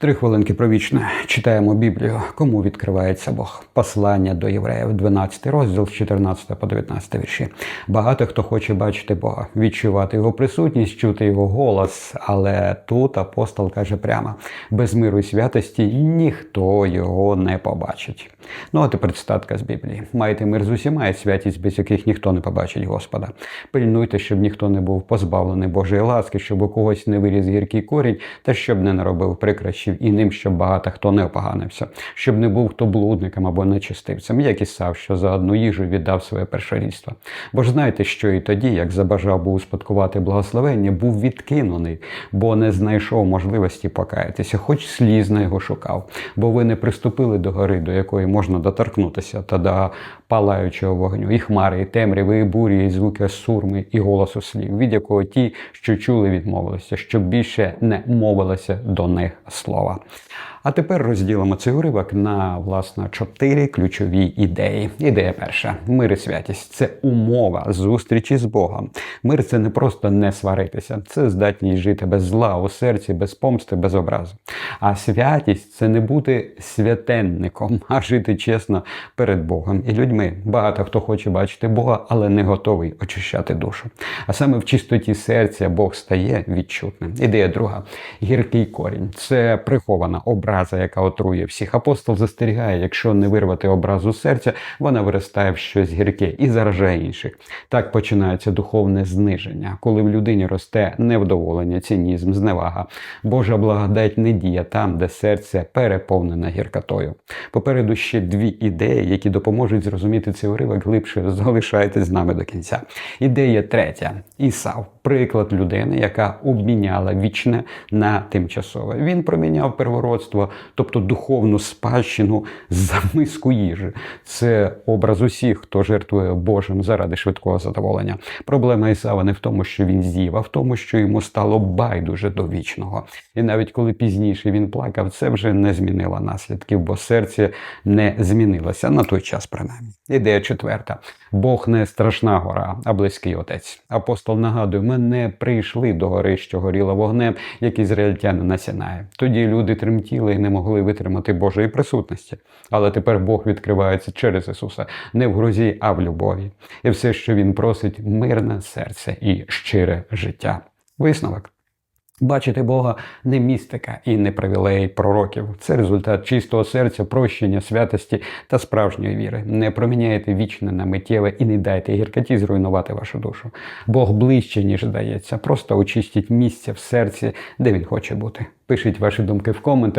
Три хвилинки про вічне. Читаємо Біблію. Кому відкривається Бог? Послання до євреїв, 12 розділ з 14 по 19 вірші. Багато хто хоче бачити Бога, відчувати його присутність, чути його голос. Але тут апостол каже прямо: без миру і святості ніхто його не побачить. Ну а тепер цитатка з Біблії: маєте мир з усіма і святість, без яких ніхто не побачить Господа. Пильнуйте, щоб ніхто не був позбавлений Божої ласки, щоб у когось не виріс гіркий корінь, та щоб не наробив прикращів і ним, щоб багато хто не опоганився, щоб не був хто блудником або нечистивцем, як і сав, що за одну їжу віддав своє першорідство. Бо ж знаєте, що і тоді, як забажав був успадкувати благословення, був відкинений, бо не знайшов можливості покаятися, хоч слізно його шукав. Бо ви не приступили до гори, до якої можна доторкнутися, та до палаючого вогню, і хмари, і темряви, і бурі, і звуки сурми, і голосу слів, від якого ті, що чули, відмовилися, щоб більше не мовилося до них слова. А тепер розділимо цей уривок на власне чотири ключові ідеї. Ідея перша: мир і святість це умова зустрічі з Богом. Мир це не просто не сваритися, це здатність жити без зла у серці, без помсти, без образу. А святість це не бути святенником, а жити чесно перед Богом і людьми. Багато хто хоче бачити Бога, але не готовий очищати душу. А саме в чистоті серця Бог стає відчутним. Ідея друга гіркий корінь це прихована образа, яка отрує всіх. Апостол застерігає, якщо не вирвати образу серця, вона виростає в щось гірке і заражає інших. Так починається духовне зниження, коли в людині росте невдоволення, цинізм, зневага. Божа благодать не діє там, де серце переповнене гіркотою. Попереду ще дві ідеї, які допоможуть зрозуміти цей уривок глибше. Залишайтесь з нами до кінця. Ідея третя: Ісав, приклад людини, яка обміняла вічне на тимчасове. Він проміняв первородство, тобто духовну спадщину за миску їжі. Це образ усіх, хто жертвує Божим заради швидкого задоволення. Проблема Ісава не в тому, що він з'їв, а в тому, що йому стало байдуже до вічного. І навіть коли пізніше він плакав, це вже не змінило наслідків, бо серце не змінилося на той час, принаймні. Ідея четверта: Бог не страшна гора, а близький отець. Апостол нагадує, ми не прийшли до гори, що горіла вогнем, як ізраїльтяни на Сінаї. Тоді люди тремтіли і не могли витримати Божої присутності. Але тепер Бог відкривається через Ісуса, не в грозі, а в любові. І все, що Він просить, мирне серце і щире життя. Висновок. Бачити Бога не містика і не привілей пророків. Це результат чистого серця, прощення, святості та справжньої віри. Не проміняйте вічне на миттєве і не дайте гіркоті зруйнувати вашу душу. Бог ближче, ніж здається. Просто очистіть місце в серці, де він хоче бути. Пишіть ваші думки в коментах.